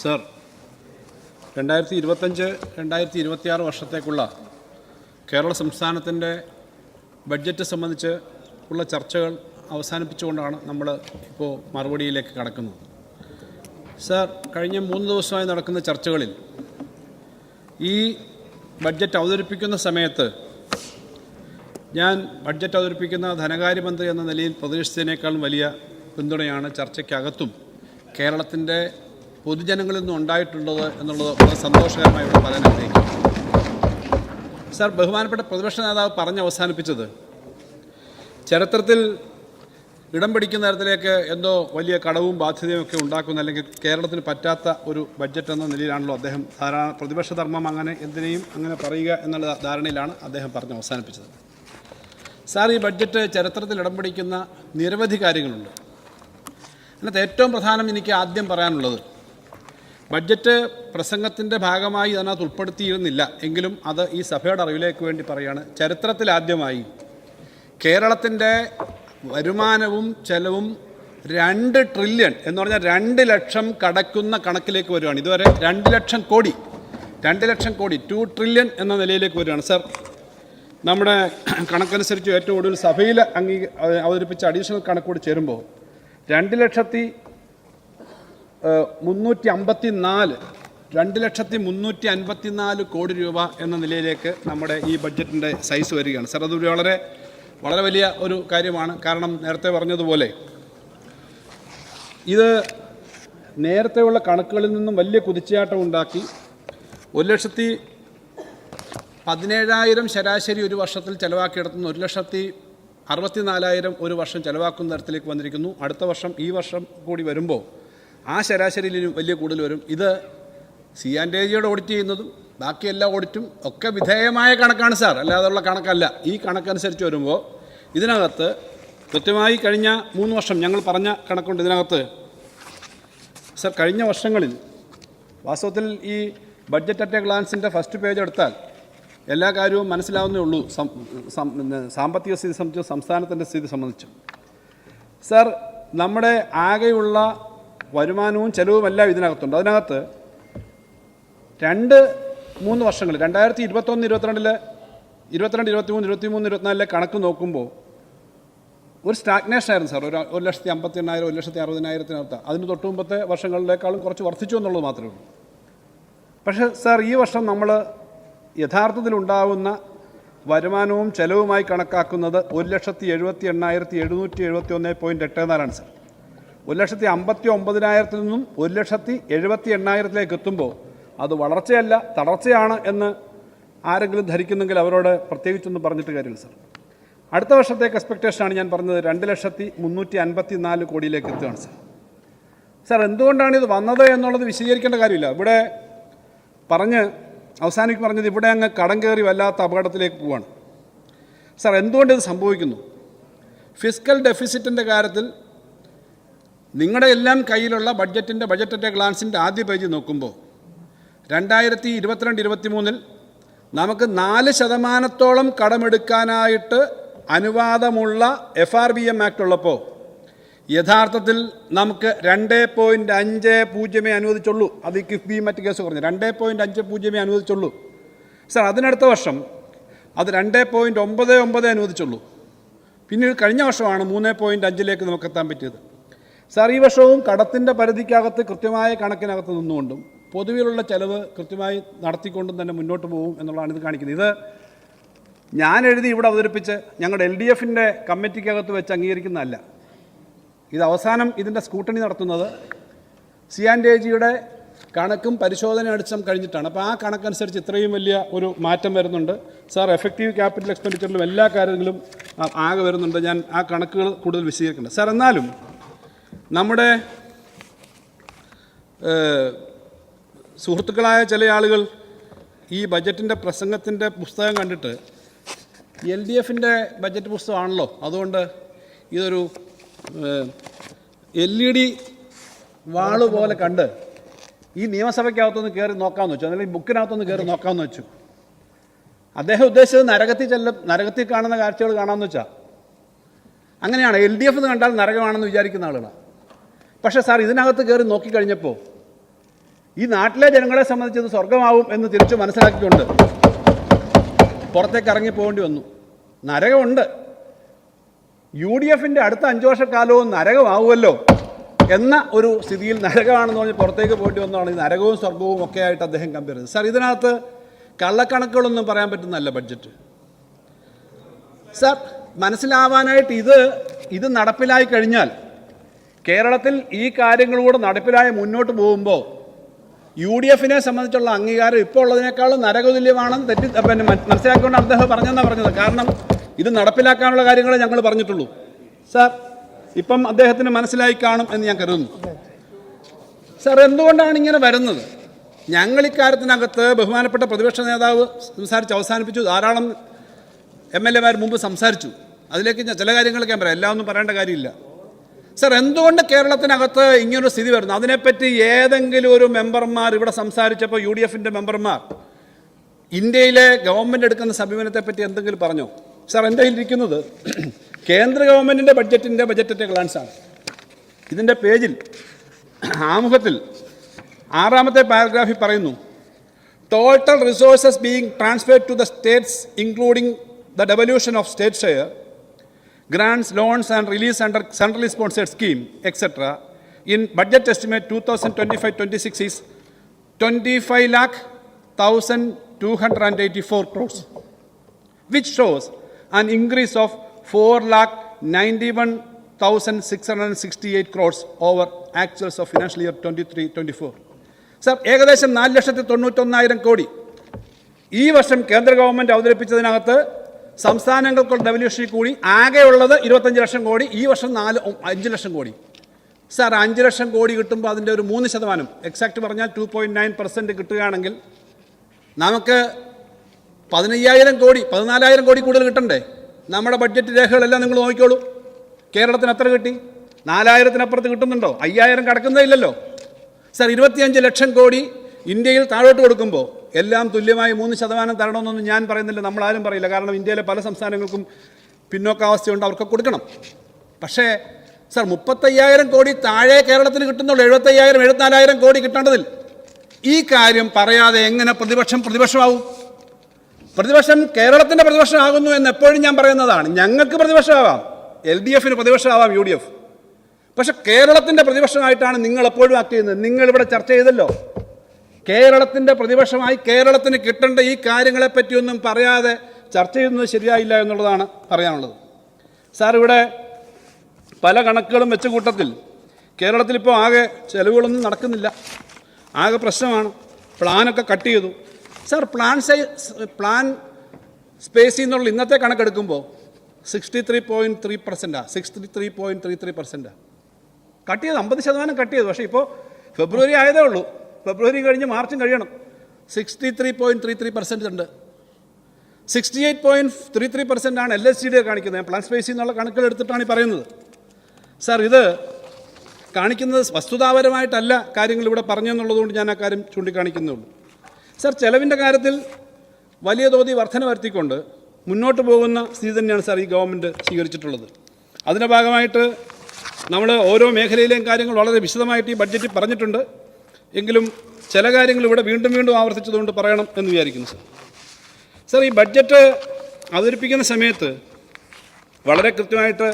Sir രണ്ടായിരത്തി ഇരുപത്തഞ്ച് രണ്ടായിരത്തി ഇരുപത്തിയാറ് വർഷത്തേക്കുള്ള കേരള സംസ്ഥാനത്തിന്റെ ബഡ്ജറ്റ് സംബന്ധിച്ച് ഉള്ള ചർച്ചകൾ അവസാനിപ്പിച്ചുകൊണ്ടാണ് നമ്മൾ ഇപ്പോൾ മറുപടിയിലേക്ക് കടക്കുന്നത്. സർ കഴിഞ്ഞ മൂന്ന് ദിവസമായി നടക്കുന്ന ചർച്ചകളിൽ ഈ ബഡ്ജറ്റ് അവതരിപ്പിക്കുന്ന സമയത്ത് ഞാൻ ബഡ്ജറ്റ് അവതരിപ്പിക്കുന്ന ധനകാര്യമന്ത്രി എന്ന നിലയിൽ പ്രതീക്ഷിച്ചതിനേക്കാളും വലിയ പിന്തുണയാണ് ചർച്ചയ്ക്കകത്തും കേരളത്തിന്റെ പൊതുജനങ്ങളിൽ നിന്നും ഉണ്ടായിട്ടുള്ളത് എന്നുള്ളത് വളരെ സന്തോഷകരമായി ഇവിടെ പറയാൻ ആഗ്രഹിക്കുന്നു. സാർ ബഹുമാനപ്പെട്ട പ്രതിപക്ഷ നേതാവ് പറഞ്ഞ് അവസാനിപ്പിച്ചത് ചരിത്രത്തിൽ ഇടം പിടിക്കുന്ന തരത്തിലേക്ക് എന്തോ വലിയ കടവും ബാധ്യതയും ഒക്കെ ഉണ്ടാക്കുന്ന അല്ലെങ്കിൽ കേരളത്തിന് പറ്റാത്ത ഒരു ബഡ്ജറ്റ് എന്ന നിലയിലാണല്ലോ അദ്ദേഹം ധാരാളം പ്രതിപക്ഷ ധർമ്മം അങ്ങനെ എന്തിനേയും അങ്ങനെ പറയുക എന്നുള്ള ധാരണയിലാണ് അദ്ദേഹം പറഞ്ഞ് അവസാനിപ്പിച്ചത്. സാർ ഈ ബഡ്ജറ്റ് ചരിത്രത്തിൽ ഇടം പിടിക്കുന്ന നിരവധി കാര്യങ്ങളുണ്ട്. അതിനകത്ത് ഏറ്റവും പ്രധാനം എനിക്ക് ആദ്യം പറയാനുള്ളത് ബഡ്ജറ്റ് പ്രസംഗത്തിന്റെ ഭാഗമായി അതിനകത്ത് ഉൾപ്പെടുത്തിയിരുന്നില്ല. എങ്കിലും അത് ഈ സഭയുടെ അറിവിലേക്ക് വേണ്ടി പറയുകയാണ് ചരിത്രത്തിലാദ്യമായി കേരളത്തിന്റെ വരുമാനവും ചെലവും രണ്ട് ട്രില്യൺ എന്ന് പറഞ്ഞാൽ രണ്ട് ലക്ഷം കടക്കുന്ന കണക്കിലേക്ക് വരികയാണ്. ഇതുവരെ രണ്ട് ലക്ഷം കോടി രണ്ട് ലക്ഷം കോടി ടു ട്രില്യൺ എന്ന നിലയിലേക്ക് വരികയാണ്. സർ നമ്മുടെ കണക്കനുസരിച്ച് ഏറ്റവും കൂടുതൽ സഭയിൽ അംഗീ അവതരിപ്പിച്ച അഡീഷണൽ കണക്കോട് ചേരുമ്പോൾ രണ്ട് ലക്ഷത്തി മുന്നൂറ്റി അമ്പത്തി നാല് രണ്ട് ലക്ഷത്തി മുന്നൂറ്റി അൻപത്തി നാല് കോടി രൂപ എന്ന നിലയിലേക്ക് നമ്മുടെ ഈ ബഡ്ജറ്റിന്റെ സൈസ് വരികയാണ്. സാർ അത് വളരെ വളരെ വലിയ ഒരു കാര്യമാണ്. കാരണം നേരത്തെ പറഞ്ഞതുപോലെ ഇത് നേരത്തെയുള്ള കണക്കുകളിൽ നിന്നും വലിയ കുതിച്ചുചാട്ടം ഉണ്ടാക്കി ഒരു ലക്ഷത്തി പതിനേഴായിരം ശരാശരി ഒരു വർഷത്തിൽ ചെലവാക്കിയെടുത്തുന്ന ഒരു ലക്ഷത്തി അറുപത്തിനാലായിരം ഒരു വർഷം ചിലവാക്കുന്ന തരത്തിലേക്ക് വന്നിരിക്കുന്നു. അടുത്ത വർഷം ഈ വർഷം കൂടി വരുമ്പോൾ ആ ശരാശരിയിൽ വലിയ കൂടുതൽ വരും. ഇത് സി ആൻഡ് എ ജിയുടെ ഓഡിറ്റ് ചെയ്യുന്നതും ബാക്കി എല്ലാ ഓഡിറ്റും ഒക്കെ വിധേയമായ കണക്കാണ് സാർ. അല്ലാതെയുള്ള കണക്കല്ല. ഈ കണക്കനുസരിച്ച് വരുമ്പോൾ ഇതിനകത്ത് കൃത്യമായി കഴിഞ്ഞ മൂന്ന് വർഷം ഞങ്ങൾ പറഞ്ഞ കണക്കുണ്ട് ഇതിനകത്ത്. സർ കഴിഞ്ഞ വർഷങ്ങളിൽ വാസ്തവത്തിൽ ഈ ബഡ്ജറ്റ് അറ്റ് ഗ്ലാൻസിന്റെ ഫസ്റ്റ് പേജ് എടുത്താൽ എല്ലാ കാര്യവും മനസ്സിലാവുന്നേ ഉള്ളൂ. സാമ്പത്തിക സ്ഥിതി സംബന്ധിച്ച് സംസ്ഥാനത്തിന്റെ സ്ഥിതി സംബന്ധിച്ച്. സർ നമ്മുടെ ആകെയുള്ള വരുമാനവും ചെലവുമെല്ലാം ഇതിനകത്തുണ്ട്. അതിനകത്ത് രണ്ട് മൂന്ന് വർഷങ്ങൾ രണ്ടായിരത്തി ഇരുപത്തൊന്ന് ഇരുപത്തിരണ്ടിലെ ഇരുപത്തിരണ്ട് ഇരുപത്തിമൂന്ന് ഇരുപത്തിമൂന്ന് ഇരുപത്തിനാലിലെ കണക്ക് നോക്കുമ്പോൾ ഒരു സ്റ്റാഗ്നേഷൻ ആയിരുന്നു സാർ. ഒരു ഒരു ലക്ഷത്തി അമ്പത്തി എണ്ണായിരം ഒരു ലക്ഷത്തി അറുപതിനായിരത്തിനകത്ത്. അതിന് തൊട്ട് മുമ്പത്തെ വർഷങ്ങളിലേക്കാളും കുറച്ച് വർദ്ധിച്ചു എന്നുള്ളത് മാത്രമേ ഉള്ളൂ. പക്ഷേ സാർ ഈ വർഷം നമ്മൾ യഥാർത്ഥത്തിലുണ്ടാവുന്ന വരുമാനവും ചെലവുമായി കണക്കാക്കുന്നത് ഒരു ലക്ഷത്തി എഴുപത്തി എണ്ണായിരത്തി എഴുന്നൂറ്റി എഴുപത്തി ഒന്ന് പോയിന്റ് എട്ട് നാലാണ് സാർ. ഒരു ലക്ഷത്തി അമ്പത്തി ഒമ്പതിനായിരത്തിൽ നിന്നും ഒരു ലക്ഷത്തി എഴുപത്തി എണ്ണായിരത്തിലേക്ക് എത്തുമ്പോൾ അത് വളർച്ചയല്ല തളർച്ചയാണ് എന്ന് ആരെങ്കിലും ധരിക്കുന്നെങ്കിൽ അവരോട് പ്രത്യേകിച്ചൊന്നും പറഞ്ഞിട്ട് കാര്യമില്ല സാർ. അടുത്ത വർഷത്തേക്ക് എക്സ്പെക്റ്റേഷനാണ് ഞാൻ പറഞ്ഞത് രണ്ട് ലക്ഷത്തി മുന്നൂറ്റി അൻപത്തി നാല് കോടിയിലേക്ക് എത്തുകയാണ് സാർ. സാർ എന്തുകൊണ്ടാണ് ഇത് വന്നത് എന്നുള്ളത് വിശദീകരിക്കേണ്ട കാര്യമില്ല. ഇവിടെ പറഞ്ഞ് അവസാനിക്ക് പറഞ്ഞത് ഇവിടെ അങ്ങ് കടം കയറി വല്ലാത്ത അപകടത്തിലേക്ക് പോവാണ്. സാർ എന്തുകൊണ്ട് ഇത് സംഭവിക്കുന്നു? ഫിസിക്കൽ ഡെഫിസിറ്റിന്റെ കാര്യത്തിൽ നിങ്ങളുടെ എല്ലാം കയ്യിലുള്ള ബഡ്ജറ്റിന്റെ അറ്റ് ഗ്ലാൻസിന്റെ ആദ്യ പേജ് നോക്കുമ്പോൾ രണ്ടായിരത്തി ഇരുപത്തിരണ്ട് ഇരുപത്തി മൂന്നിൽ നമുക്ക് നാല് ശതമാനത്തോളം കടമെടുക്കാനായിട്ട് അനുവാദമുള്ള F R B M act ഉള്ളപ്പോൾ യഥാർത്ഥത്തിൽ നമുക്ക് രണ്ട് പോയിന്റ് അഞ്ച് പൂജ്യമേ അനുവദിച്ചുള്ളൂ. അത് ഈ കിഫ്ബിയും മറ്റ് കേസ് കുറഞ്ഞു. രണ്ട് പോയിന്റ് അഞ്ച് പൂജ്യമേ അനുവദിച്ചുള്ളൂ. സാർ അതിനടുത്ത വർഷം അത് രണ്ട് പോയിന്റ് ഒമ്പത് ഒമ്പത് അനുവദിച്ചുള്ളൂ. പിന്നീട് കഴിഞ്ഞ വർഷമാണ് മൂന്ന് പോയിന്റ് അഞ്ചിലേക്ക് നമുക്ക് എത്താൻ പറ്റിയത്. സാർ ഈ വർഷവും കടത്തിന്റെ പരിധിക്കകത്ത് കൃത്യമായ കണക്കിനകത്ത് നിന്നുകൊണ്ടും പൊതുവിലുള്ള ചെലവ് കൃത്യമായി നടത്തിക്കൊണ്ടും തന്നെ മുന്നോട്ട് പോകും എന്നുള്ളതാണ് ഇത് കാണിക്കുന്നത്. ഇത് ഞാൻ എഴുതി ഇവിടെ അവതരിപ്പിച്ച് ഞങ്ങളുടെ എൽ ഡി എഫിന്റെ കമ്മിറ്റിക്കകത്ത് വെച്ച് അംഗീകരിക്കുന്നതല്ല. ഇത് അവസാനം ഇതിന്റെ സ്കൂട്ടണി നടത്തുന്നത് സി ആൻഡ് എ ജിയുടെ കണക്കും പരിശോധന അടിച്ചം കഴിഞ്ഞിട്ടാണ്. അപ്പോൾ ആ കണക്കനുസരിച്ച് ഇത്രയും വലിയ ഒരു മാറ്റം വരുന്നുണ്ട്. സാർ എഫക്റ്റീവ് ക്യാപിറ്റൽ എക്സ്പെൻഡിച്ചറിലും എല്ലാ കാര്യങ്ങളിലും ആകെ വരുന്നുണ്ട്. ഞാൻ ആ കണക്കുകൾ കൂടുതൽ വിശദീകരിക്കുന്നുണ്ട് സാർ എന്നാലും നമ്മുടെ സുഹൃത്തുക്കളായ ചില ആളുകൾ ഈ ബജറ്റിന്റെ പ്രസംഗത്തിന്റെ പുസ്തകം കണ്ടിട്ട് എൽ ഡി എഫിന്റെ ബജറ്റ് പുസ്തകമാണല്ലോ. അതുകൊണ്ട് ഇതൊരു എൽ ഇ ഡി വാൾ പോലെ കണ്ട് ഈ നിയമസഭയ്ക്കകത്തൊന്ന് കയറി നോക്കാമെന്ന് വെച്ചു. അല്ലെങ്കിൽ ബുക്കിനകത്തൊന്ന് കയറി നോക്കാമെന്ന് വെച്ചു. അദ്ദേഹം ഉദ്ദേശിച്ചത് നരകത്തിൽ ചെല്ലും നരകത്തിൽ കാണുന്ന കാഴ്ചകൾ കാണാമെന്ന് വെച്ചാൽ അങ്ങനെയാണ്. എൽ ഡി എഫ് എന്ന് കണ്ടാൽ നരകമാണെന്ന് വിചാരിക്കുന്ന ആളുകളാണ് പക്ഷേ സാർ ഇതിനകത്ത് കയറി നോക്കിക്കഴിഞ്ഞപ്പോൾ ഈ നാട്ടിലെ ജനങ്ങളെ സംബന്ധിച്ച് ഇത് സ്വർഗമാവും എന്ന് തിരിച്ചു മനസ്സിലാക്കിക്കൊണ്ട് പുറത്തേക്ക് ഇറങ്ങി പോകേണ്ടി വന്നു. നരകമുണ്ട്. യു ഡി എഫിന്റെ അടുത്ത അഞ്ചു വർഷക്കാലവും നരകമാവുമല്ലോ എന്ന ഒരു സ്ഥിതിയിൽ നരകമാണെന്ന് പറഞ്ഞ് പുറത്തേക്ക് പോയിട്ട് വന്നതാണ് ഈ നരകവും സ്വർഗവും ഒക്കെ ആയിട്ട് അദ്ദേഹം കമ്പയർ ചെയ്തത്. സാർ ഇതിനകത്ത് കള്ളക്കണക്കുകളൊന്നും പറയാൻ പറ്റുന്നല്ല ബഡ്ജറ്റ് സാർ മനസ്സിലാവാനായിട്ട് ഇത് ഇത് നടപ്പിലായി കഴിഞ്ഞാൽ കേരളത്തിൽ ഈ കാര്യങ്ങളൂടെ നടപ്പിലായി മുന്നോട്ട് പോകുമ്പോൾ യു ഡി എഫിനെ സംബന്ധിച്ചുള്ള അംഗീകാരം ഇപ്പോൾ ഉള്ളതിനേക്കാളും നരകതുല്യമാണെന്ന് തെറ്റി പിന്നെ മന- മനസ്സിലാക്കിക്കൊണ്ട് അദ്ദേഹം പറഞ്ഞെന്നാണ് പറഞ്ഞത്. കാരണം ഇത് നടപ്പിലാക്കാനുള്ള കാര്യങ്ങളെ ഞങ്ങൾ പറഞ്ഞിട്ടുള്ളൂ. സാർ ഇപ്പം അദ്ദേഹത്തിന് മനസ്സിലായി കാണും എന്ന് ഞാൻ കരുതുന്നു. സാർ എന്തുകൊണ്ടാണ് ഇങ്ങനെ വരുന്നത്? ഞങ്ങൾ ഇക്കാര്യത്തിനകത്ത് ബഹുമാനപ്പെട്ട പ്രതിപക്ഷ നേതാവ് സംസാരിച്ച് അവസാനിപ്പിച്ചു. ധാരാളം എം എൽ എമാർ മുമ്പ് സംസാരിച്ചു. അതിലേക്ക് ചില കാര്യങ്ങളൊക്കെ ഞാൻ പറയാം. എല്ലാം ഒന്നും പറയേണ്ട കാര്യമില്ല. സർ എന്തുകൊണ്ട് കേരളത്തിനകത്ത് ഇങ്ങനൊരു സ്ഥിതി വരുന്നു? അതിനെപ്പറ്റി ഏതെങ്കിലും ഒരു മെമ്പർമാർ ഇവിടെ സംസാരിച്ചപ്പോൾ യു ഡി എഫിന്റെ മെമ്പർമാർ ഇന്ത്യയിലെ ഗവൺമെന്റ് എടുക്കുന്ന സമീപനത്തെപ്പറ്റി എന്തെങ്കിലും പറഞ്ഞോ? സാർ എന്റെ കയ്യിലിരിക്കുന്നത് കേന്ദ്ര ഗവൺമെന്റിന്റെ ബഡ്ജറ്റിന്റെ ബഡ്ജറ്റിന്റെ ഗ്ലാൻസാണ് ഇതിന്റെ പേജിൽ ആമുഖത്തിൽ ആറാമത്തെ പാരഗ്രാഫിൽ പറയുന്നു total resources being transferred to the states including the devolution of state share grants, loans, and release under centrally sponsored scheme, etc. In budget estimate 2025-26 is 25 lakh 1,284 crores, which shows an increase of 4 lakh 91,668 crores over actuals of financial year 23-24. Sir ഏകദേശം നാല് ലക്ഷത്തി തൊണ്ണൂറ്റൊന്നായിരം കോടി ഈ വർഷം കേന്ദ്ര government അവതരിപ്പിച്ചതിനകത്ത് സംസ്ഥാനങ്ങൾക്കുള്ള ഡെവല്യൂഷനിൽ കൂടി ആകെയുള്ളത് ഇരുപത്തഞ്ച് ലക്ഷം കോടി ഈ വർഷം നാല് അഞ്ച് ലക്ഷം കോടി. സാർ അഞ്ച് ലക്ഷം കോടി കിട്ടുമ്പോൾ അതിന്റെ ഒരു മൂന്ന് ശതമാനം എക്സാക്ട് പറഞ്ഞാൽ ടു പോയിന്റ് നയൻ പെർസെന്റ് കിട്ടുകയാണെങ്കിൽ നമുക്ക് പതിനയ്യായിരം കോടി പതിനാലായിരം കോടി കൂടുതൽ കിട്ടണ്ടേ? നമ്മുടെ ബഡ്ജറ്റ് രേഖകളെല്ലാം നിങ്ങൾ നോക്കിക്കോളൂ. കേരളത്തിന് എത്ര കിട്ടി? നാലായിരത്തിനപ്പുറത്ത് കിട്ടുന്നുണ്ടോ? അയ്യായിരം കടക്കുന്നേ ഇല്ലല്ലോ. സാർ ഇരുപത്തിയഞ്ച് ലക്ഷം കോടി ഇന്ത്യയിൽ താഴോട്ട് കൊടുക്കുമ്പോൾ എല്ലാം തുല്യമായി മൂന്ന് ശതമാനം തരണമെന്നൊന്നും ഞാൻ പറയുന്നില്ല. നമ്മളാരും പറയില്ല. കാരണം ഇന്ത്യയിലെ പല സംസ്ഥാനങ്ങൾക്കും പിന്നോക്കാവസ്ഥയുണ്ട്. അവർക്ക് കൊടുക്കണം. പക്ഷേ സർ മുപ്പത്തയ്യായിരം കോടി താഴെ കേരളത്തിന് കിട്ടുന്നുള്ളൂ. എഴുപത്തയ്യായിരം എഴുപത്തിനാലായിരം കോടി കിട്ടേണ്ടതിൽ. ഈ കാര്യം പറയാതെ എങ്ങനെ പ്രതിപക്ഷം പ്രതിപക്ഷമാവും? പ്രതിപക്ഷം കേരളത്തിന്റെ പ്രതിപക്ഷമാകുന്നു എന്ന് എപ്പോഴും ഞാൻ പറയുന്നതാണ്. ഞങ്ങൾക്ക് പ്രതിപക്ഷമാവാം. എൽ ഡി എഫിന് പ്രതിപക്ഷമാവാം യു ഡി എഫ്. പക്ഷെ കേരളത്തിന്റെ പ്രതിപക്ഷമായിട്ടാണ് നിങ്ങൾ എപ്പോഴും ആക്ട് ചെയ്യുന്നത്. നിങ്ങളിവിടെ ചർച്ച ചെയ്തല്ലോ. കേരളത്തിന്റെ പ്രതിപക്ഷമായി കേരളത്തിന് കിട്ടേണ്ട ഈ കാര്യങ്ങളെപ്പറ്റിയൊന്നും പറയാതെ ചർച്ച ചെയ്യുന്നത് ശരിയായില്ല എന്നുള്ളതാണ് പറയാനുള്ളത്. സാർ ഇവിടെ പല കണക്കുകളും വെച്ച കൂട്ടത്തിൽ കേരളത്തിൽ ഇപ്പോൾ ആകെ ചിലവുകളൊന്നും നടക്കുന്നില്ല. ആകെ പ്രശ്നമാണ്. പ്ലാനൊക്കെ കട്ട് ചെയ്തു. സാർ പ്ലാൻ സൈ പ്ലാൻ സ്പേസിൽ നിന്നുള്ള ഇന്നത്തെ കണക്കെടുക്കുമ്പോൾ sixty three point three പെർസെന്റാണ് sixty three point three three പെർസെന്റാണ് cut ചെയ്ത് അമ്പത് ശതമാനം കട്ട് ചെയ്തു. പക്ഷേ ഇപ്പോൾ ഫെബ്രുവരി ആയതേ ഉള്ളൂ. ഫെബ്രുവരി കഴിഞ്ഞ് മാർച്ചും കഴിയണം. Sixty three point three three percent ഉണ്ട് sixty eight point three three percent ആണ് എൽ എസ് ഡി കാണിക്കുന്നത്. ഞാൻ പ്ലാൻ സ്പേസിൽ നിന്നുള്ള കണക്കുകൾ എടുത്തിട്ടാണ് ഈ പറയുന്നത്. സാർ ഇത് കാണിക്കുന്നത് വസ്തുതാപരമായിട്ടല്ല കാര്യങ്ങൾ ഇവിടെ പറഞ്ഞു എന്നുള്ളതുകൊണ്ട് ഞാൻ ആ കാര്യം ചൂണ്ടിക്കാണിക്കുന്നുള്ളൂ. സാർ ചെലവിന്റെ കാര്യത്തിൽ വലിയ തോതിൽ വർധന വരുത്തിക്കൊണ്ട് മുന്നോട്ട് പോകുന്ന സ്ഥിതി തന്നെയാണ് സാർ ഈ ഗവൺമെന്റ് സ്വീകരിച്ചിട്ടുള്ളത്. അതിന്റെ ഭാഗമായിട്ട് നമ്മൾ ഓരോ മേഖലയിലെയും കാര്യങ്ങൾ വളരെ വിശദമായിട്ട് ഈ ബഡ്ജറ്റിൽ പറഞ്ഞിട്ടുണ്ട്. എങ്കിലും ചില കാര്യങ്ങൾ ഇവിടെ വീണ്ടും വീണ്ടും ആവർത്തിച്ചതുകൊണ്ട് പറയണം എന്ന് വിചാരിക്കുന്നു സാർ. സർ ഈ ബഡ്ജറ്റ് അവതരിപ്പിക്കുന്ന സമയത്ത് വളരെ കൃത്യമായിട്ട്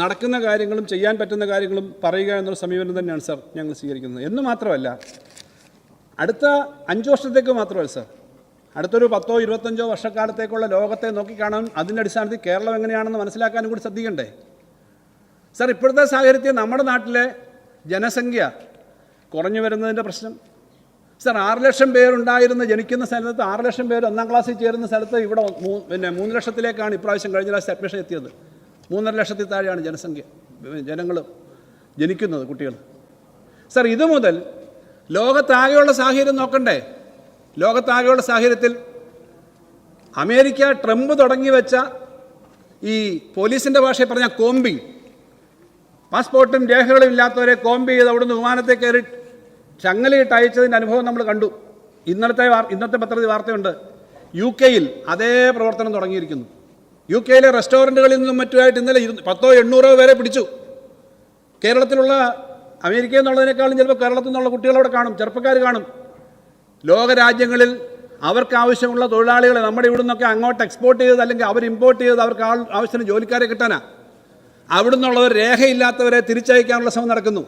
നടക്കുന്ന കാര്യങ്ങളും ചെയ്യാൻ പറ്റുന്ന കാര്യങ്ങളും പറയുക എന്നുള്ള സമീപനം തന്നെയാണ് സാർ ഞങ്ങൾ സ്വീകരിക്കുന്നത്. എന്ന് മാത്രമല്ല അടുത്ത അഞ്ച് വർഷത്തേക്ക് മാത്രമല്ല സാർ. അടുത്തൊരു പത്തോ ഇരുപത്തഞ്ചോ വർഷക്കാലത്തേക്കുള്ള ലോകത്തെ നോക്കിക്കാണാൻ അതിന്റെ അടിസ്ഥാനത്തിൽ കേരളം എങ്ങനെയാണെന്ന് മനസ്സിലാക്കാനും കൂടി ശ്രദ്ധിക്കണ്ടേ? സാർ ഇപ്പോഴത്തെ സാഹചര്യത്തിൽ നമ്മുടെ നാട്ടിലെ ജനസംഖ്യ കുറഞ്ഞു വരുന്നതിന്റെ പ്രശ്നം. സാർ ആറ് ലക്ഷം പേരുണ്ടായിരുന്ന ജനിക്കുന്ന സ്ഥലത്ത് ആറ് ലക്ഷം പേര് ഒന്നാം ക്ലാസ്സിൽ ചേരുന്ന സ്ഥലത്ത് ഇവിടെ പിന്നെ മൂന്ന് ലക്ഷത്തിലേക്കാണ് ഇപ്രാവശ്യം കഴിഞ്ഞ പ്രാവശ്യം അഡ്മിഷൻ എത്തിയത്. മൂന്നര ലക്ഷത്തിൽ താഴെയാണ് ജനസംഖ്യ ജനങ്ങൾ ജനിക്കുന്നത് കുട്ടികൾ. സാർ ഇത് മുതൽ ലോകത്താകെയുള്ള സാഹചര്യം നോക്കണ്ടേ? ലോകത്താകെയുള്ള സാഹചര്യത്തിൽ അമേരിക്ക ട്രംപ് തുടങ്ങി വെച്ച ഈ പോലീസിന്റെ ഭാഷയിൽ പറഞ്ഞ കോമ്പിങ് പാസ്പോർട്ടും രേഖകളും ഇല്ലാത്തവരെ കോമ്പ് ചെയ്ത് അവിടുന്ന് വിമാനത്തെ കയറി ചങ്ങലയിട്ട് അയച്ചതിന്റെ അനുഭവം നമ്മൾ കണ്ടു. ഇന്നത്തെ ഇന്നത്തെ പത്രത്തിൽ വാർത്തയുണ്ട്. യു കെയിൽ അതേ പ്രവർത്തനം തുടങ്ങിയിരിക്കുന്നു. യു കെയിലെ റെസ്റ്റോറന്റുകളിൽ നിന്നും മറ്റുമായിട്ട് ഇന്നലെ പത്തോ എണ്ണൂറോ പേരെ പിടിച്ചു. കേരളത്തിലുള്ള അമേരിക്ക നിന്നുള്ളതിനേക്കാളും ചിലപ്പോൾ കേരളത്തിൽ നിന്നുള്ള കുട്ടികളവിടെ കാണും ചെറുപ്പക്കാർ കാണും. ലോകരാജ്യങ്ങളിൽ അവർക്ക് ആവശ്യമുള്ള തൊഴിലാളികളെ നമ്മുടെ ഇവിടെ നിന്നൊക്കെ അങ്ങോട്ട് എക്സ്പോർട്ട് ചെയ്തത് അല്ലെങ്കിൽ അവർ ഇമ്പോർട്ട് ചെയ്തത് അവർക്ക് ആവശ്യത്തിന് ജോലിക്കാരെ കിട്ടാനാണ് അവിടെ നിന്നുള്ളവർ രേഖയില്ലാത്തവരെ തിരിച്ചയക്കാനുള്ള ശ്രമം നടക്കുന്നു.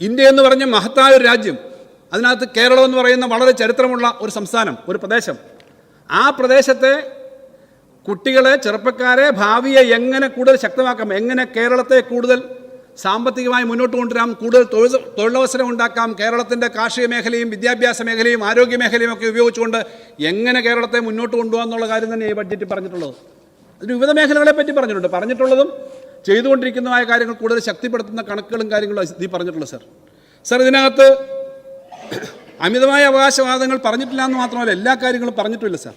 ഇന്ത്യ എന്ന് പറഞ്ഞ മഹത്തായ ഒരു രാജ്യം. അതിനകത്ത് കേരളം എന്ന് പറയുന്ന വളരെ ചരിത്രമുള്ള ഒരു സംസ്ഥാനം ഒരു പ്രദേശം. ആ പ്രദേശത്തെ കുട്ടികളെ ചെറുപ്പക്കാരെ ഭാവിയെ എങ്ങനെ കൂടുതൽ ശക്തമാക്കാം എങ്ങനെ കേരളത്തെ കൂടുതൽ സാമ്പത്തികമായി മുന്നോട്ട് കൊണ്ടുവരാം കൂടുതൽ തൊഴിൽ തൊഴിലവസരം ഉണ്ടാക്കാം കേരളത്തിന്റെ കാർഷിക മേഖലയും വിദ്യാഭ്യാസ മേഖലയും ആരോഗ്യ മേഖലയും ഒക്കെ ഉപയോഗിച്ചുകൊണ്ട് എങ്ങനെ കേരളത്തെ മുന്നോട്ട് കൊണ്ടുപോകാം എന്നുള്ള കാര്യം തന്നെ ഈ ബഡ്ജറ്റ് പറഞ്ഞിട്ടുള്ളത്. അതിന് വിവിധ മേഖലകളെ പറ്റി പറഞ്ഞിട്ടുണ്ട്. പറഞ്ഞിട്ടുള്ളതും ചെയ്തുകൊണ്ടിരിക്കുന്നതുമായ കാര്യങ്ങൾ കൂടുതൽ ശക്തിപ്പെടുത്തുന്ന കണക്കുകളും കാര്യങ്ങളും ഈ പറഞ്ഞിട്ടുള്ളത് സർ. സർ ഇതിനകത്ത് അമിതമായ അവകാശവാദങ്ങൾ പറഞ്ഞിട്ടില്ല എന്ന് മാത്രമല്ല എല്ലാ കാര്യങ്ങളും പറഞ്ഞിട്ടില്ല സർ.